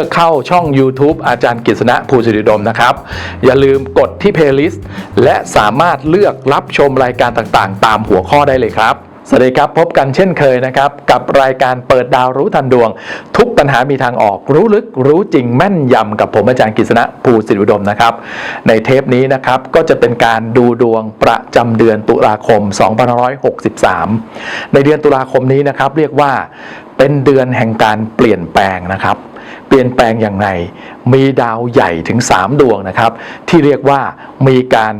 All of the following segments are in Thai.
เมื่อเข้าช่อง YouTube อาจารย์กฤษณะภูสิริดมนะครับ อย่าลืมกดที่ Playlist และสามารถเลือกรับชมรายการต่างๆ ตามหัวข้อได้เลยครับ สวัสดีครับ พบกันเช่นเคยนะครับ กับรายการเปิดดาวรู้ทันดวง ทุกปัญหามีทางออกรู้ลึกรู้จริงแม่นยำกับผมอาจารย์กฤษณะภูสิริดมนะครับ ในเทปนี้นะครับก็จะเป็นการดูดวงประจำเดือนตุลาคม 2563 ในเดือนตุลาคมนี้นะครับเรียกว่าเป็นเดือนแห่งการเปลี่ยนแปลงนะครับ เปลี่ยนแปลงอย่างไร มีดาวใหญ่ถึง 3 ดวงนะครับ ที่เรียกว่ามีการ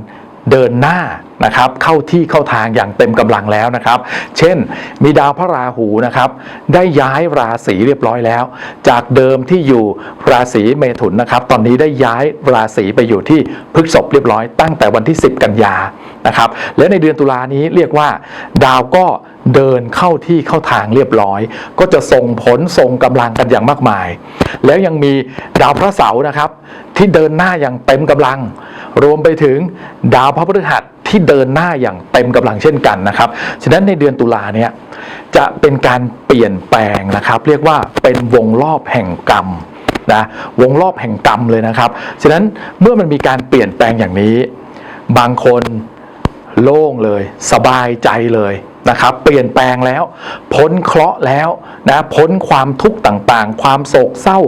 เดินหน้านะครับเข้าที่เข้าทางอย่างเต็มกำลังแล้วนะครับ เช่น มีดาวพระราหูนะครับได้ย้ายราศีเรียบร้อยแล้ว จากเดิมที่อยู่ราศีเมถุนนะครับ ตอนนี้ได้ย้ายราศีไปอยู่ที่พฤษภเรียบร้อยตั้งแต่วันที่ 10 กันยานะครับ และในเดือนตุลานี้เรียกว่าดาวก็ เดินเข้าที่เข้าทางเรียบร้อย ก็จะส่งผลส่งกำลังกันอย่างมากมาย แล้วยังมีดาวพระเสาร์นะครับ ที่เดินหน้าอย่างเต็มกำลัง รวมไปถึงดาวพระพฤหัสที่เดินหน้าอย่างเต็มกำลังเช่นกันนะครับ ฉะนั้นในเดือนตุลาเนี่ยจะเป็นการเปลี่ยนแปลงนะครับ เรียกว่าเป็นวงรอบแห่งกรรมนะวงรอบแห่งกรรมเลยนะครับ ฉะนั้นเมื่อมันมีการเปลี่ยนแปลงอย่างนี้ บางคนโล่งเลย สบายใจเลย นะครับเปลี่ยนแปลงแล้วพ้นเคราะห์แล้วนะพ้นความทุกข์ต่างๆ ความโศกเศร้า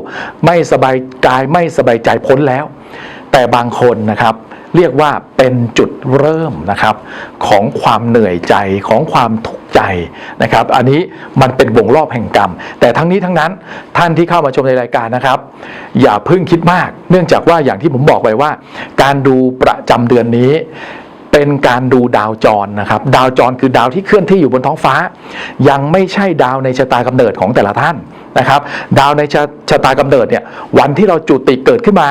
ไม่สบายกายไม่สบายใจพ้นแล้ว แต่บางคนนะครับ เรียกว่าเป็นจุดเริ่มนะครับ ของความเหนื่อยใจของความทุกข์ใจนะครับ อันนี้มันเป็นวงรอบแห่งกรรม แต่ทั้งนี้ทั้งนั้นท่านที่เข้ามาชมในรายการนะครับ อย่าเพิ่งคิดมาก เนื่องจากว่าอย่างที่ผมบอกไปว่า การดูประจำเดือนนี้ เป็นการดูดาวจรนะครับ ดาวจรคือดาวที่เคลื่อนที่อยู่บนท้องฟ้า ยังไม่ใช่ดาวในชะตากำเนิดของแต่ละท่านนะครับ ดาวในชะชะตากำเนิดเนี่ยวันที่เราจุติเกิดขึ้นมา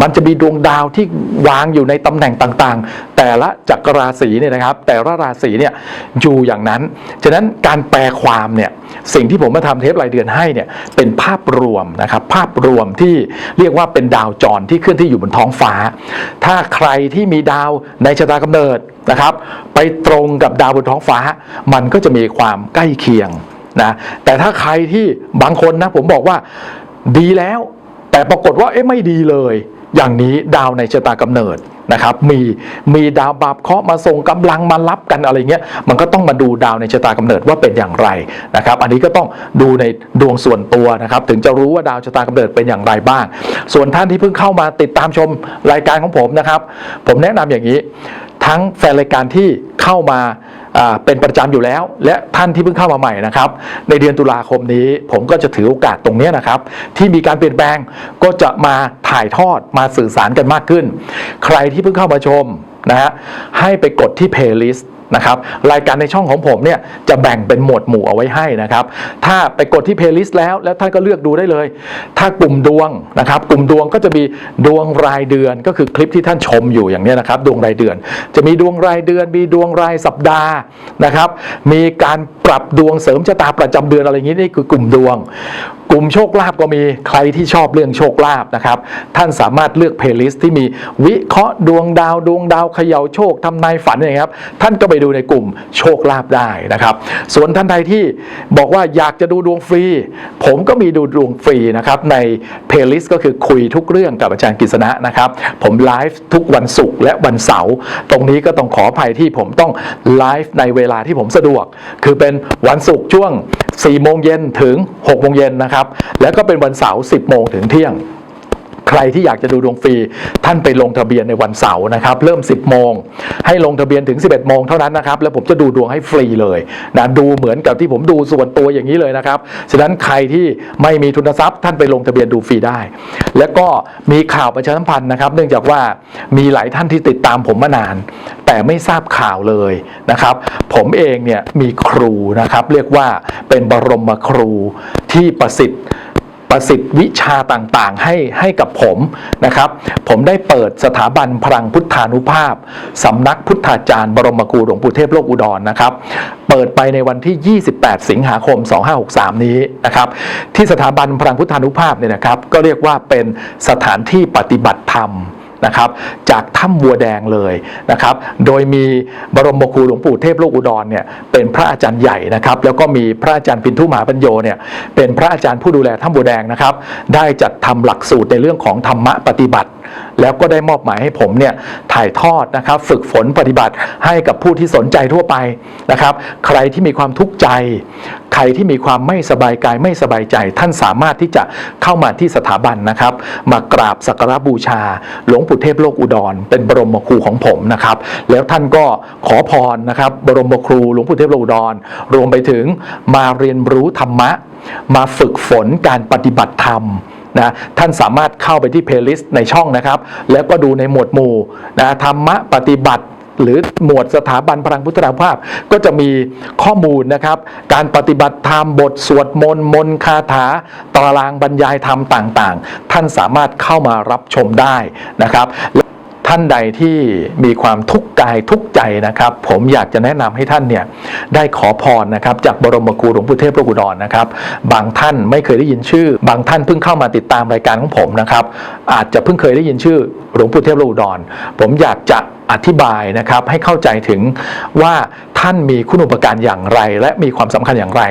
มันจะมีดวงดาวที่วางอยู่ในตำแหน่งต่างๆ แต่ละจักรราศีเนี่ยนะครับ แต่ละราศีเนี่ยอยู่อย่างนั้น ฉะนั้นการแปลความเนี่ยสิ่งที่ผมมาทำเทปรายเดือนให้เนี่ยเป็นภาพรวมนะครับภาพรวมที่เรียกว่าเป็นดาวจรที่เคลื่อนที่อยู่บนท้องฟ้า ถ้าใครที่มีดาวในชะตากำเนิดนะครับไปตรงกับดาวบนท้องฟ้า มันก็จะมีความใกล้เคียงนะแต่ถ้าใครที่บางคนนะผมบอกว่าดีแล้ว แต่ปรากฏว่าเอ๊ะไม่ดีเลย อย่างนี้ดาวในชะตากำเนิดนะครับมีมีดาวบาปเคาะมาส่งกำลังมารับกันอะไรเงี้ยมันก็ต้องมาดูดาวในชะตากำเนิดว่าเป็นอย่างไรนะครับ อันนี้ก็ต้องดูในดวงส่วนตัวนะครับ ถึงจะรู้ว่าดาวชะตากำเนิดเป็นอย่างไรบ้าง ส่วนท่านที่เพิ่งเข้ามาติดตามชมรายการของผมนะครับ ผมแนะนำอย่างนี้ ทั้งแฟนรายการที่เข้ามาเป็นประจำอยู่แล้ว และท่านที่เพิ่งเข้ามาใหม่นะครับ ในเดือนตุลาคมนี้ผมก็จะถือโอกาสตรงนี้นะครับ ที่มีการเปลี่ยนแปลงก็จะมาถ่ายทอดมาสื่อสารกันมากขึ้น ใครที่เพิ่งเข้ามาชมนะฮะให้ไปกดที่เพลย์ลิสต์ นะครับรายการในช่องของผมเนี่ยจะแบ่งเป็นหมวดหมู่เอาไว้ให้นะครับถ้าไปกดที่ playlist แล้วแล้วท่านก็เลือกดูได้เลย ถ้ากลุ่มดวงนะครับกลุ่มดวงก็จะมีดวงรายเดือนก็คือคลิปที่ท่านชมอยู่อย่างนี้นะครับดวงรายเดือน จะมีดวงรายเดือน มีดวงรายสัปดาห์นะครับมีการปรับดวงเสริมชะตาประจำเดือนอะไรอย่างนี้นี่คือกลุ่มดวงกลุ่มโชคลาภก็มีใครที่ชอบเรื่องโชคลาภนะครับ ท่านสามารถเลือกเพลย์ลิสต์ที่มีวิเคราะห์ดวงดาวดวงดาวเขย่าโชคทำนายฝันอย่างนี้ครับ ท่านก็ไปดูในกลุ่มโชคลาภได้นะครับ ส่วนท่านใดที่บอกว่าอยากจะดูดวงฟรี ผมก็มีดูดวงฟรีนะครับในเพลย์ลิสต์ก็คือคุยทุกเรื่องกับอาจารย์กฤษณะนะครับ ผมไลฟ์ทุกวันศุกร์และวันเสาร์ตรงนี้ก็ต้องขออภัยที่ผมต้องไลฟ์ในเวลาที่ผมสะดวก คือเป็นวันศุกร์ช่วง4โมงเย็นถึง6โมงเย็นนะครับ แล้วก็เป็นวันเสาร์10โมงถึงเที่ยง ใครที่อยากจะดูดวงฟรี ท่านไปลงทะเบียนในวันเสาร์นะครับ เริ่ม 10 โมง ให้ลงทะเบียนถึง 11 โมงเท่านั้นนะครับ แล้วผมจะดูดวงให้ฟรีเลยนะดูเหมือนกับที่ผมดูส่วนตัวอย่างนี้เลยนะครับ ฉะนั้นใครที่ไม่มีทุนทรัพย์ ท่านไปลงทะเบียนดูฟรีได้ แล้วก็มีข่าวประชาสัมพันธ์นะครับ เนื่องจากว่ามีหลายท่านที่ติดตามผมมานาน แต่ไม่ทราบข่าวเลยนะครับ ผมเองเนี่ยมีครูนะครับ เรียกว่าเป็นบรมครูที่ประสิทธิ์ ประสิทธิ์วิชาต่างๆ ให้ให้กับผมนะครับ ผมได้เปิดสถาบันพลังพุทธานุภาพสำนักพุทธาจารย์บรมครูหลวงปู่เทพโลกอุดรนะครับ เปิดไปในวันที่ 28 สิงหาคม 2563 นี้นะครับ ที่สถาบันพลังพุทธานุภาพเนี่ยนะครับ ก็เรียกว่าเป็นสถานที่ปฏิบัติธรรม นะครับจากถ้ำบัวแดงเลยนะครับโดยมีบรมครูหลวงปู่เทพโลกอุดรเนี่ยเป็นพระอาจารย์ใหญ่นะครับแล้วก็มีพระอาจารย์ปินทุมหาปัญโยเนี่ยเป็นพระอาจารย์ผู้ดูแลถ้ำบัวแดงนะครับได้จัดทำหลักสูตรในเรื่องของธรรมะปฏิบัติ แล้วก็ได้มอบหมายให้ผมเนี่ยถ่ายทอดนะครับ ฝึกฝนปฏิบัติให้กับผู้ที่สนใจทั่วไปนะครับ ใครที่มีความทุกข์ใจ ใครที่มีความไม่สบายกายไม่สบายใจ ท่านสามารถที่จะเข้ามาที่สถาบันนะครับ มากราบสักการบูชา หลวงปู่เทพโลกอุดร เป็นบรมครูของผมนะครับ แล้วท่านก็ขอพรนะครับ บรมครูหลวงปู่เทพโลกอุดร รวมไปถึงมาเรียนรู้ธรรมะ มาฝึกฝนการปฏิบัติธรรม นะท่านสามารถเข้าไปที่เพลย์ลิสต์ในช่องนะครับ แล้วก็ดูในหมวดหมู่นะธรรมะปฏิบัติหรือหมวดสถาบันพลังพุทธภาพ ก็จะมีข้อมูลนะครับ การปฏิบัติธรรมบทสวดมนต์มนคาถาตารางบรรยายธรรมต่างๆ ท่านสามารถเข้ามารับชมได้นะครับ ท่านใดที่มีความทุกข์กายทุกข์ใจนะครับ ผมอยากจะแนะนำให้ท่านเนี่ยได้ขอพรนะครับ จากบรมครูหลวงปู่เทพโลกอุดรนะครับ บางท่านไม่เคยได้ยินชื่อ บางท่านเพิ่งเข้ามาติดตามรายการของผมนะครับ อาจจะเพิ่งเคยได้ยินชื่อหลวงปู่เทพโลกอุดรผมอยากจะอธิบายนะครับให้เข้าใจถึงว่า ท่านมีคุณอุปการอย่างไร และมีความสำคัญอย่างไร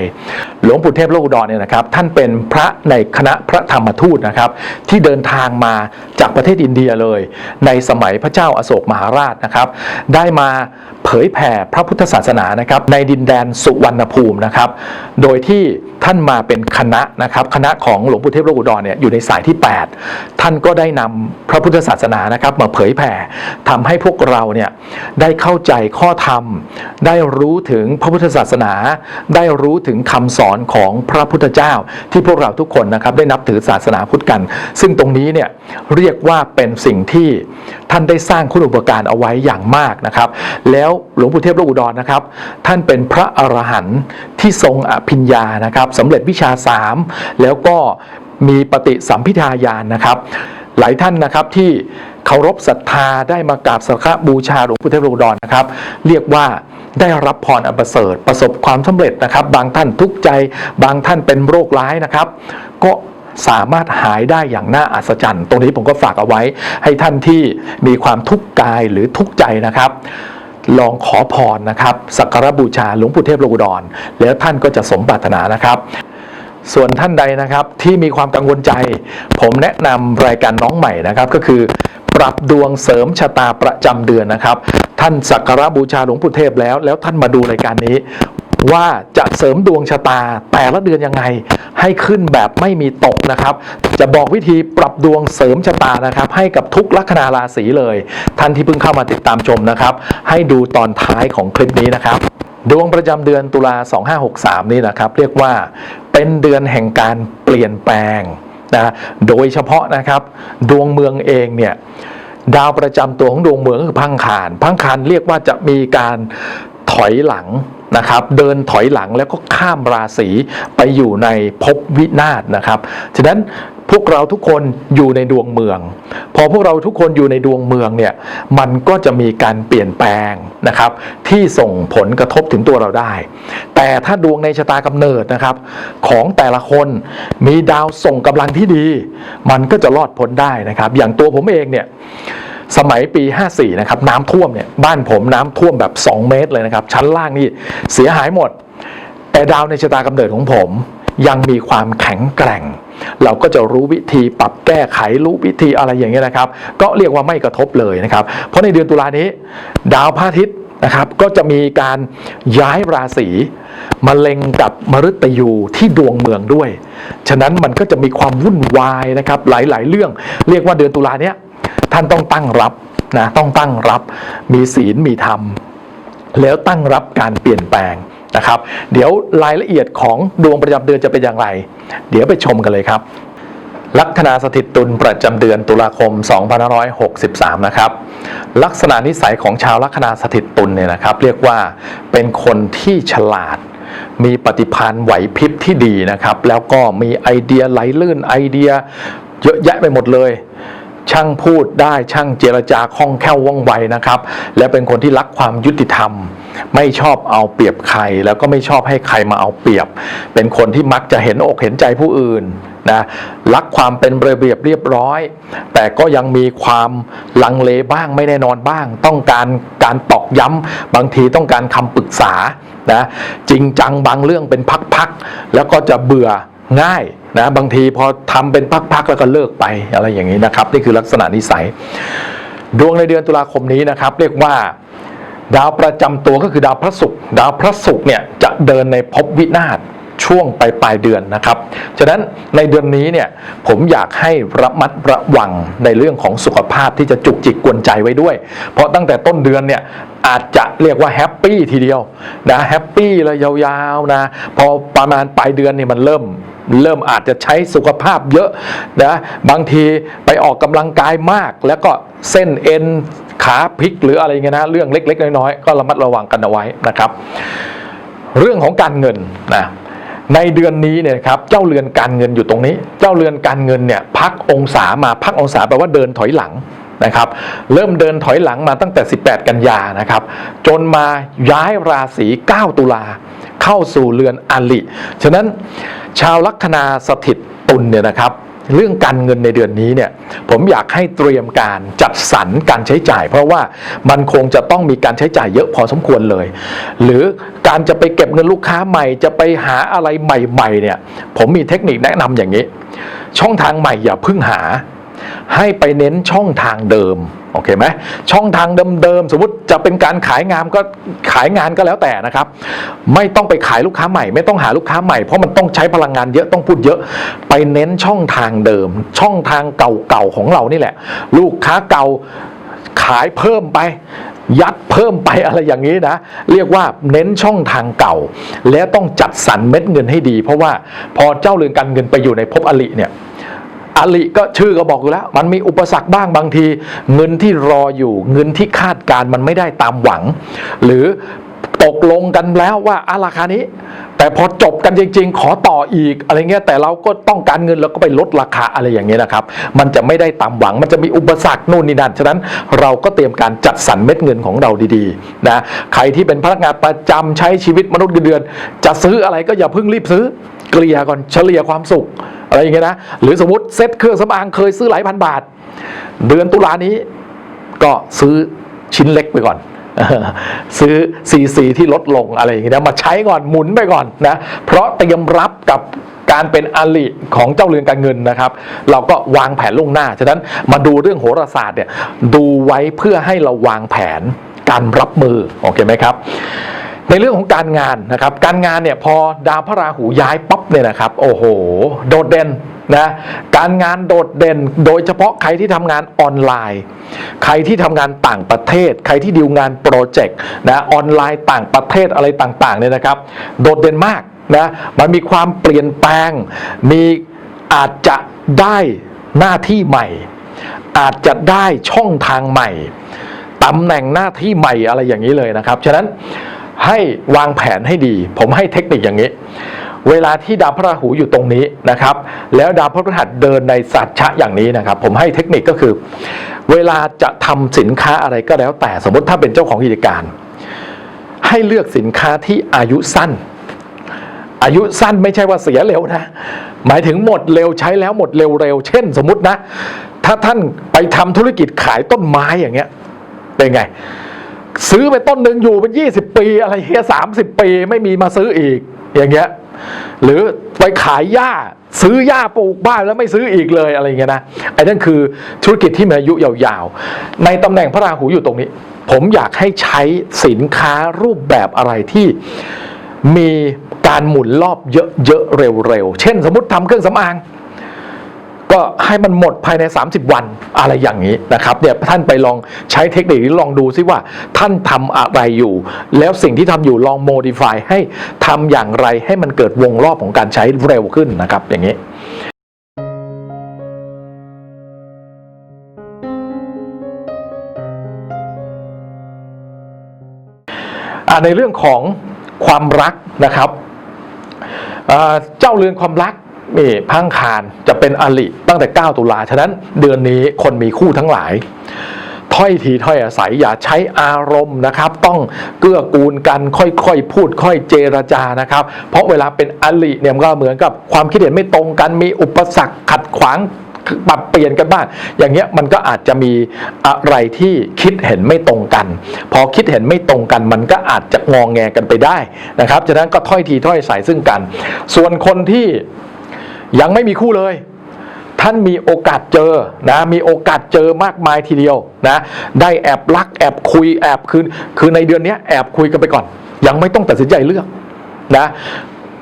หลวงปู่เทพโลกอุดรเนี่ยนะครับ ท่านเป็นพระในคณะพระธรรมทูตนะครับ ที่เดินทางมาจากประเทศอินเดียเลย ในสมัยพระเจ้าอาโศกมหาราชนะครับ ได้มาเผยแผ่พระพุทธศาสนานะครับในดินแดนสุวรรณภูมินะครับ โดยที่ท่านมาเป็นคณะนะครับคณะของหลวงปู่เทพโลกุดรเนี่ยอยู่ในสายที่ 8 ท่านก็ได้นำพระพุทธศาสนานะครับมาเผยแผ่ทำให้พวกเราเนี่ยได้เข้าใจข้อธรรม ได้รู้ถึงพระพุทธศาสนา ได้รู้ถึงคำสอนของพระพุทธเจ้า ที่พวกเราทุกคนนะครับได้นับถือศาสนาพุทธกัน ซึ่งตรงนี้เนี่ยเรียกว่าเป็นสิ่งที่ ท่านได้สร้างคุณอุปการเอาไว้อย่างมากนะครับ แล้วหลวงปู่เทพโลกอุดรนะครับ ท่านเป็นพระอรหันต์ที่ทรงอภิญญานะครับสำเร็จวิชาสามแล้วก็มีปฏิสัมพิทาญาณนะครับ หลายท่านนะครับที่เคารพศรัทธาได้มากราบสักการะบูชาหลวงปู่เทพโลกอุดรนะครับ เรียกว่าได้รับพรอันประเสริฐประสบความสำเร็จนะครับ บางท่านทุกข์ใจ บางท่านเป็นโรคร้ายนะครับ ก็ สามารถหายได้อย่างน่าอัศจรรย์ ตรงนี้ผมก็ฝากเอาไว้ให้ท่านที่มีความทุกข์กายหรือทุกข์ใจนะครับลองขอพรนะครับ สักการบูชาหลวงปู่เทพโลกอุดร แล้วท่านก็จะสมปรารถนานะครับ ส่วนท่านใดนะครับที่มีความกังวลใจ ผมแนะนำรายการน้องใหม่นะครับ ก็คือ ปรับดวงเสริมชะตาประจำเดือนนะครับ ท่านสักการบูชาหลวงปู่เทพแล้ว แล้วท่านมาดูรายการนี้ ว่าจะเสริมดวงชะตาแต่ละเดือนยังไงให้ขึ้นแบบไม่มีตกนะครับ จะบอกวิธีปรับดวงเสริมชะตานะครับ ให้กับทุกลัคนาราศีเลย ท่านที่เพิ่งเข้ามาติดตามชมนะครับ ให้ดูตอนท้ายของคลิปนี้นะครับ ดวงประจำเดือนตุลา 2563 นี่นะครับ เรียกว่าเป็นเดือนแห่งการเปลี่ยนแปลงนะโดยเฉพาะนะครับดวงเมืองเองเนี่ยดาวประจำตัวของดวงเมืองคือพังคารพังคารเรียกว่าจะมีการ ถอยหลังนะครับ เดินถอยหลังแล้วก็ข้ามราศีไปอยู่ในภพวินาศนะครับ ฉะนั้นพวกเราทุกคนอยู่ในดวงเมือง พอพวกเราทุกคนอยู่ในดวงเมืองเนี่ยมันก็จะมีการเปลี่ยนแปลงนะครับ ที่ส่งผลกระทบถึงตัวเราได้ แต่ถ้าดวงในชะตากำเนิดนะครับ ของแต่ละคนมีดาวส่งกำลังที่ดี มันก็จะรอดพ้นได้นะครับ อย่างตัวผมเองเนี่ย สมัยปี 54 นะครับน้ำท่วมเนี่ยบ้านผมน้ำท่วมแบบ 2 เมตรเลยนะครับ ชั้นล่างนี่เสียหายหมด แต่ดาวในชะตากำเนิดของผม ยังมีความแข็งแกร่ง เราก็จะรู้วิธีปรับแก้ไขรู้วิธีอะไรอย่างเงี้ยนะครับ ก็เรียกว่าไม่กระทบเลยนะครับ เพราะในเดือนตุลานี้ ดาวพระอาทิตย์นะครับก็จะมีการย้ายราศีมาเล็งกับมฤตยูที่ดวงเมืองด้วย ฉะนั้นมันก็จะมีความวุ่นวายนะครับหลายๆ เรื่อง เรียกว่าเดือนตุลาเนี้ย ท่านต้องตั้งรับนะต้องตั้งรับมีศีลมีธรรม แล้วตั้งรับการเปลี่ยนแปลงนะครับ เดี๋ยวรายละเอียดของดวงประจำเดือนจะเป็นอย่างไร เดี๋ยวไปชมกันเลยครับลัคนาสถิตตุลประจำเดือนตุลาคม 2563 นะครับ ลักษณะนิสัยของชาวลัคนาสถิตตุลเนี่ยนะครับ เรียกว่าเป็นคนที่ฉลาด มีปฏิภาณไหวพริบที่ดีนะครับ แล้วก็มีไอเดียไหลลื่นไอเดียเยอะแยะไปหมดเลย ช่างพูดได้ช่างเจรจาคล่องแคล่วว่องไวนะครับ และเป็นคนที่รักความยุติธรรม ไม่ชอบเอาเปรียบใคร แล้วก็ไม่ชอบให้ใครมาเอาเปรียบ เป็นคนที่มักจะเห็นอกเห็นใจผู้อื่นนะรักความเป็นระเบียบเรียบร้อย แต่ก็ยังมีความลังเลบ้างไม่แน่นอนบ้าง ต้องการการตอกย้ำบางทีต้องการคำปรึกษานะจริงจังบางเรื่องเป็นพักๆแล้วก็จะเบื่อง่าย นะบางทีพอทำเป็นพักๆแล้วก็เลิกไปอะไรอย่างนี้นะครับ นี่คือลักษณะนิสัย ดวงในเดือนตุลาคมนี้นะครับ เรียกว่าดาวประจำตัวก็คือดาวพระศุกร์ดาวพระศุกร์เนี่ยจะเดินในภพวินาศช่วงปลายปลายเดือนนะครับ ฉะนั้นในเดือนนี้เนี่ยผมอยากให้ระมัดระวังในเรื่องของสุขภาพที่จะจุกจิกกวนใจไว้ด้วย เพราะตั้งแต่ต้นเดือนเนี่ยอาจจะเรียกว่าแฮปปี้ทีเดียวนะแฮปปี้เลยยาวๆนะพอประมาณปลายเดือนนี่มันเริ่ม เริ่มอาจจะใช้สุขภาพเยอะนะบางทีไปออกกำลังกายมาก แล้วก็เส้นเอ็นขาพลิกหรืออะไรเงี้ยนะเรื่องเล็ก ๆ น้อยๆก็ระมัดระวังกันเอาไว้นะครับ เรื่องของการเงินนะในเดือนนี้เนี่ยครับเจ้าเรือนการเงินอยู่ตรงนี้ เจ้าเรือนการเงินเนี่ยพักองศามาพักองศาแปลว่าเดินถอยหลังนะครับเริ่มเดินถอยหลังมาตั้งแต่ 18 กันยานะครับ จนมาย้ายราศี 9 ตุลาเข้าสู่เรือนอลิ ฉะนั้น ชาวลัคนาสถิตตุลเนี่ยนะครับ เรื่องการเงินในเดือนนี้เนี่ยผมอยากให้เตรียมการจัดสรรการใช้จ่าย เพราะว่ามันคงจะต้องมีการใช้จ่ายเยอะพอสมควรเลย หรือการจะไปเก็บเงินลูกค้าใหม่ จะไปหาอะไรใหม่ๆเนี่ยผมมีเทคนิคแนะนำอย่างนี้ ช่องทางใหม่อย่าพึ่งหา ให้ไปเน้นช่องทางเดิมโอเคไหมช่องทางเดิมๆสมมติจะเป็นการขายงานก็ขายงานก็แล้วแต่นะครับ ไม่ต้องไปขายลูกค้าใหม่ ไม่ต้องหาลูกค้าใหม่เพราะมันต้องใช้พลังงานเยอะต้องพูดเยอะ ไปเน้นช่องทางเดิม ช่องทางเก่าๆของเรานี่แหละ ลูกค้าเก่าขายเพิ่มไป ยัดเพิ่มไปอะไรอย่างนี้นะ เรียกว่าเน้นช่องทางเก่า และต้องจัดสรรเม็ดเงินให้ดี เพราะว่าพอเจ้าเรือนการเงินไปอยู่ในภพอลิเนี่ย อลิก็ชื่อก็บอกอยู่แล้ว มันมีอุปสรรคบ้างบางที เงินที่รออยู่ เงินที่คาดการมันไม่ได้ตามหวัง หรือตกลงกันแล้วว่าอาราคานี้ แต่พอจบกันจริง ๆ ขอต่ออีกอะไรเงี้ยแต่เราก็ต้องการเงินแล้วก็ไปลดราคาอะไรอย่างเงี้ยนะครับ มันจะไม่ได้ตามหวัง มันจะมีอุปสรรคนู่นนี่นั่นฉะนั้นเราก็เตรียมการจัดสรรเม็ดเงินของเราดีๆนะใครที่เป็นพนักงานประจำใช้ชีวิตมนุษย์เงินเดือน จะซื้ออะไรก็อย่าเพิ่งรีบซื้อ เกลี่ยก่อนเฉลี่ยความสุข อะไรอย่างเงี้ยนะหรือสมมติเซ็ตเครื่องสำอางเคยซื้อหลายพันบาท เดือนตุลานี้ก็ซื้อชิ้นเล็กไปก่อนซื้อซีซีที่ลดลงอะไรอย่างเงี้ยมาใช้ก่อนหมุนไปก่อนนะเพราะเตรียมรับกับการเป็นอลิของเจ้าเรือนการเงินนะครับ เราก็วางแผนล่วงหน้า ฉะนั้นมาดูเรื่องโหราศาสตร์เนี่ยดูไว้เพื่อให้เราวางแผนการรับมือ โอเคไหมครับ ในเรื่องของการงานนะครับการงานเนี่ยพอดาวพระราหูย้ายปั๊บเนี่ยนะครับโอ้โห โดดเด่นนะการงานโดดเด่นโดยเฉพาะใครที่ทำงานออนไลน์ ใครที่ทำงานต่างประเทศ ใครที่ดีลงานโปรเจกต์นะออนไลน์ต่างประเทศอะไรต่างๆเนี่ยนะครับ โดดเด่นมากนะมันมีความเปลี่ยนแปลง มีอาจจะได้หน้าที่ใหม่ อาจจะได้ช่องทางใหม่ตำแหน่งหน้าที่ใหม่อะไรอย่างนี้เลยนะครับฉะนั้น ให้วางแผนให้ดี ผมให้เทคนิคอย่างนี้ เวลาที่ดาวพระราหูอยู่ตรงนี้นะครับ แล้วดาวพระพฤหัสเดินในสัจฉะอย่างนี้นะครับ ผมให้เทคนิคก็คือ เวลาจะทำสินค้าอะไรก็แล้วแต่สมมติถ้าเป็นเจ้าของกิจการ ให้เลือกสินค้าที่อายุสั้น อายุสั้นไม่ใช่ว่าเสียเร็วนะ หมายถึงหมดเร็วใช้แล้วหมดเร็วๆเช่น สมมตินะ ถ้าท่านไปทำธุรกิจขายต้นไม้อย่างเงี้ยเป็นไง ซื้อไปต้นหนึ่งอยู่เป็นยี่สิบปี อะไรเงี้ยสามสิบปีไม่มีมาซื้ออีก อย่างเงี้ย หรือไปขายหญ้าซื้อหญ้าปลูกบ้านแล้วไม่ซื้ออีกเลยอะไรเงี้ยนะไอ้นั่นคือธุรกิจที่มีอายุยาวๆ ในตำแหน่งพระราหูอยู่ตรงนี้ ผมอยากให้ใช้สินค้ารูปแบบอะไรที่มีการหมุนรอบเยอะๆเร็วๆ เช่นสมมติทำเครื่องสำอาง ก็ให้มันหมดภายใน 30 วันอะไรอย่างนี้นะครับเนี่ยท่านไปลองใช้เทคนิคนี้ลองดูซิว่าท่านทำอะไรอยู่ แล้วสิ่งที่ทำอยู่ลองโมดิฟายให้ทำอย่างไรให้มันเกิดวงรอบของการใช้เร็วขึ้นนะครับอย่างนี้ในเรื่องของความรักนะครับเจ้าเรือนความรัก นี่พังคารจะเป็นอลิตั้งแต่ 9 ตุลาฉะนั้นเดือนนี้คนมีคู่ทั้งหลาย ถ้อยทีถ้อยอาศัยอย่าใช้อารมณ์นะครับ ต้องเกื้อกูลกันค่อยๆพูดค่อยเจรจานะครับ เพราะเวลาเป็นอลิเนี่ยมันก็เหมือนกับความคิดเห็นไม่ตรงกันมีอุปสรรคขัดขวางปรับเปลี่ยนกันบ้างอย่างเงี้ยมันก็อาจจะมีอะไรที่คิดเห็นไม่ตรงกัน พอคิดเห็นไม่ตรงกันมันก็อาจจะงองแงกันไปได้นะครับฉะนั้นก็ถ้อยทีถ้อยอายซึ่งกัน ส่วนคนที่ ยังไม่มีคู่เลย ท่านมีโอกาสเจอนะมีโอกาสเจอมากมายทีเดียวนะได้แอบรักแอบคุยแอบคือคือในเดือนนี้แอบคุยกันไปก่อน ยังไม่ต้องตัดสินใจเลือกนะ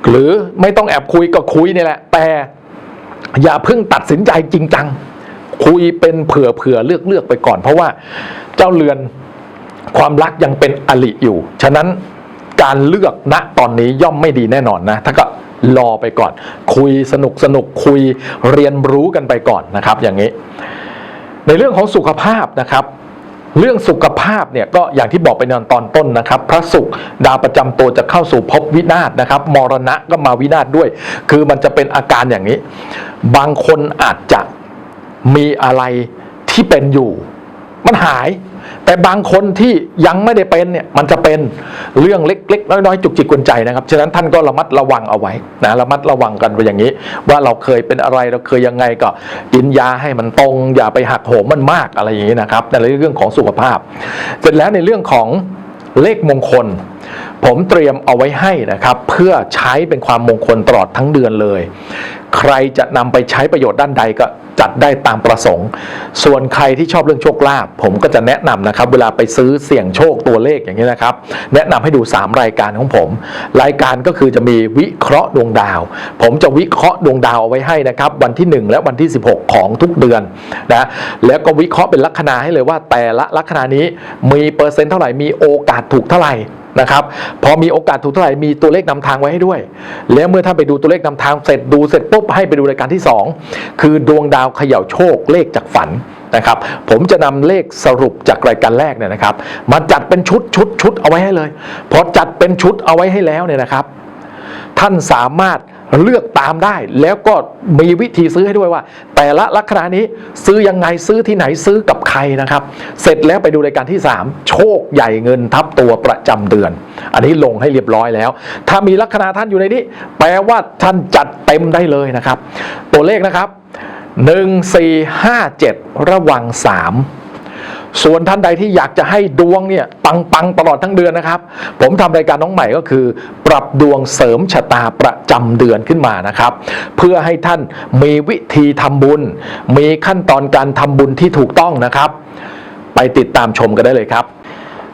หรือไม่ต้องแอบคุยก็คุยนี่แหละ แต่อย่าเพิ่งตัดสินใจจริงจัง คุยเป็นเผื่อเผื่อเลือกเลือกไปก่อน เพราะว่าเจ้าเรือนความรักยังเป็นอลิอยู่ ฉะนั้นการเลือกณตอนนี้ย่อมไม่ดีแน่นอนนะถ้าก็ รอไปก่อน คุยสนุกสนุกคุยเรียนรู้กันไปก่อนนะครับ อย่างนี้ ในเรื่องของสุขภาพนะครับ เรื่องสุขภาพเนี่ยก็อย่างที่บอกไปในตอนต้นนะครับ พระศุกร์ดาวประจำตัวจะเข้าสู่ภพวินาศนะครับ มรณะก็มาวินาศด้วย คือมันจะเป็นอาการอย่างนี้ บางคนอาจจะมีอะไรที่เป็นอยู่ มันหาย แต่บางคนที่ยังไม่ได้เป็นเนี่ยมันจะเป็นเรื่องเล็ก ๆ น้อยๆจุกจิกกวนใจนะครับฉะนั้นท่านก็ระมัดระวังเอาไว้นะระมัดระวังกันไปอย่างนี้ ว่าเราเคยเป็นอะไรเราเคยยังไงก็กินยาให้มันตรง อย่าไปหักโหมมันมากอะไรอย่างนี้นะครับในเรื่องของสุขภาพ เสร็จแล้วในเรื่องของเลขมงคล ผมเตรียมเอาไว้ให้นะครับ เพื่อใช้เป็นความมงคลตลอดทั้งเดือนเลย ใครจะนำไปใช้ประโยชน์ด้านใดก็จัดได้ตามประสงค์ ส่วนใครที่ชอบเรื่องโชคลาภผมก็จะแนะนำนะครับ เวลาไปซื้อเสี่ยงโชคตัวเลขอย่างนี้นะครับ แนะนำให้ดู 3 รายการของผม รายการก็คือจะมีวิเคราะห์ดวงดาว ผมจะวิเคราะห์ดวงดาวเอาไว้ให้นะครับ วันที่ 1 และวันที่ 16 ของทุกเดือนนะแล้วก็วิเคราะห์เป็นลัคนาให้เลยว่าแต่ละลัคนานี้มีเปอร์เซ็นต์เท่าไหร่มีโอกาสถูกเท่าไหร่ นะครับพอมีโอกาสถูกเท่าไหร่มีตัวเลขนำทางไว้ให้ด้วย แล้วเมื่อท่านไปดูตัวเลขนำทางเสร็จดูเสร็จปุ๊บให้ไปดูรายการที่ 2 คือดวงดาวเขย่าโชคเลขจากฝันนะครับ ผมจะนำเลขสรุปจากรายการแรกเนี่ยนะครับ มาจัดเป็นชุดชุดชุดเอาไว้ให้เลย พอจัดเป็นชุดเอาไว้ให้แล้วเนี่ยนะครับ ท่านสามารถ เลือกตามได้แล้วก็มีวิธีซื้อให้ด้วยว่า แต่ละลัคนานี้ซื้อยังไงซื้อที่ไหนซื้อกับใครนะครับ เสร็จแล้วไปดูรายการที่ 3 โชคใหญ่เงินทับตัวประจำเดือน อันนี้ลงให้เรียบร้อยแล้ว ถ้ามีลัคนาท่านอยู่ในนี้ แปลว่าท่านจัดเต็มได้เลยนะครับ ตัวเลขนะครับ 1 4 5 7 ระวัง 3 ส่วนท่านใดที่อยากจะให้ดวงเนี่ยปังปังๆตลอดทั้งเดือนนะครับ ผมทำรายการน้องใหม่ก็คือ ปรับดวงเสริมชะตาประจำเดือนขึ้นมานะครับ เพื่อให้ท่านมีวิธีทำบุญ มีขั้นตอนการทำบุญที่ถูกต้องนะครับ ไปติดตามชมกันได้เลยครับ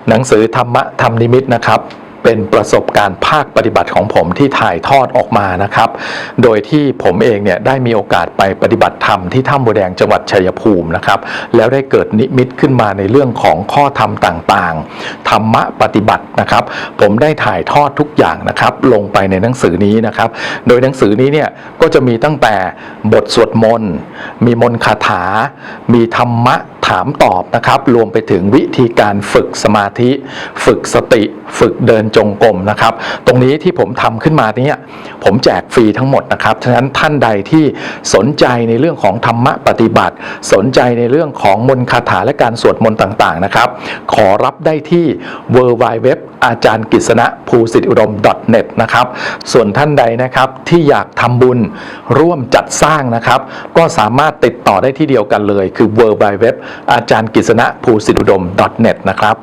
หนังสือธรรมะธรรมนิมิตนะครับ เป็นประสบการณ์ภาคปฏิบัติของผมที่ถ่ายทอดออกมานะครับ โดยที่ผมเองเนี่ยได้มีโอกาสไปปฏิบัติธรรมที่ถ้ำบัวแดงจังหวัดชัยภูมินะครับ แล้วได้เกิดนิมิตขึ้นมาในเรื่องของข้อธรรมต่างๆ ธรรมะปฏิบัตินะครับ ผมได้ถ่ายทอดทุกอย่างนะครับ ลงไปในหนังสือนี้นะครับ โดยหนังสือนี้เนี่ยก็จะมีตั้งแต่บทสวดมนต์มีมนต์คาถา มีธรรมะ ถามตอบนะครับ รวมไปถึงวิธีการฝึกสมาธิ ฝึกสติ ฝึกเดินจงกรมนะครับ ตรงนี้ที่ผมทำขึ้นมาเนี่ยผมแจกฟรีทั้งหมดนะครับฉะนั้นท่านใดที่สนใจในเรื่องของธรรมะปฏิบัติ สนใจในเรื่องของมนต์คาถาและการสวดมนต์ต่างๆนะครับ ขอรับได้ที่ w w w อาจารย์กิษณะภูสิทธิอุดม .net นะครับ ส่วนท่านใดนะครับที่อยากทำบุญร่วมจัดสร้างนะครับ ก็สามารถติดต่อได้ที่เดียวกันเลย คือ w w w อาจารย์กิษณะภูสิทธิอุดม .net นะครับ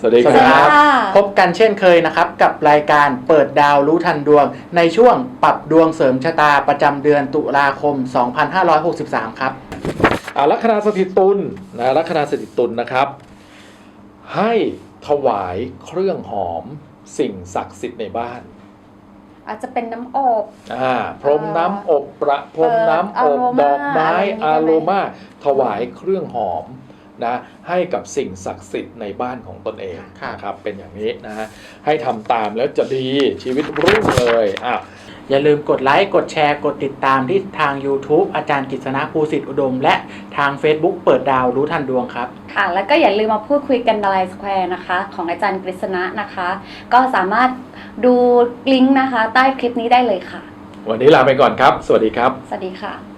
สวัสดีสวัสคดีรับครับค่ะพบกันเช่นเคยนะครับ กับรายการเปิดดาวรู้ทันดวง ในช่วงปรับดวงเสริมชะตาประจำเดือนตุลาคม 2563 ครับ อ่าลัคนาสถิตตุลนะลัคนาสถิตตุลนะครับ ให้ ถวายเครื่องหอมสิ่งศักดิ์สิทธิ์ในบ้าน อาจจะเป็นน้ำอบ อ่าพรมน้ำอบประพรมน้ำอบเอ่อดอกไม้อาอาโรโรมามาถวายเครื่องหอมนะให้กับสิ่งศักดิ์สิทธิ์ในบ้านของตนเองครับนะครับเป็นอย่างนี้นะฮะให้ทำตามแล้วจะดีชีวิตรุ่งเลยอะ อย่าลืมกดไลค์ กดแชร์ กดติดตามที่ทาง YouTube อาจารย์กิษณะภูสิทธิอุดม และทาง Facebook เปิดดาวรู้ทันดวงครับ ค่ะ แล้วก็อย่าลืมมาพูดคุยกันในไลน์สแควร์นะคะ ของอาจารย์กฤษณะนะคะ ก็สามารถดูลิงก์นะคะ ใต้คลิปนี้ได้เลยค่ะ วันนี้ลาไปก่อนครับ สวัสดีครับ สวัสดีค่ะ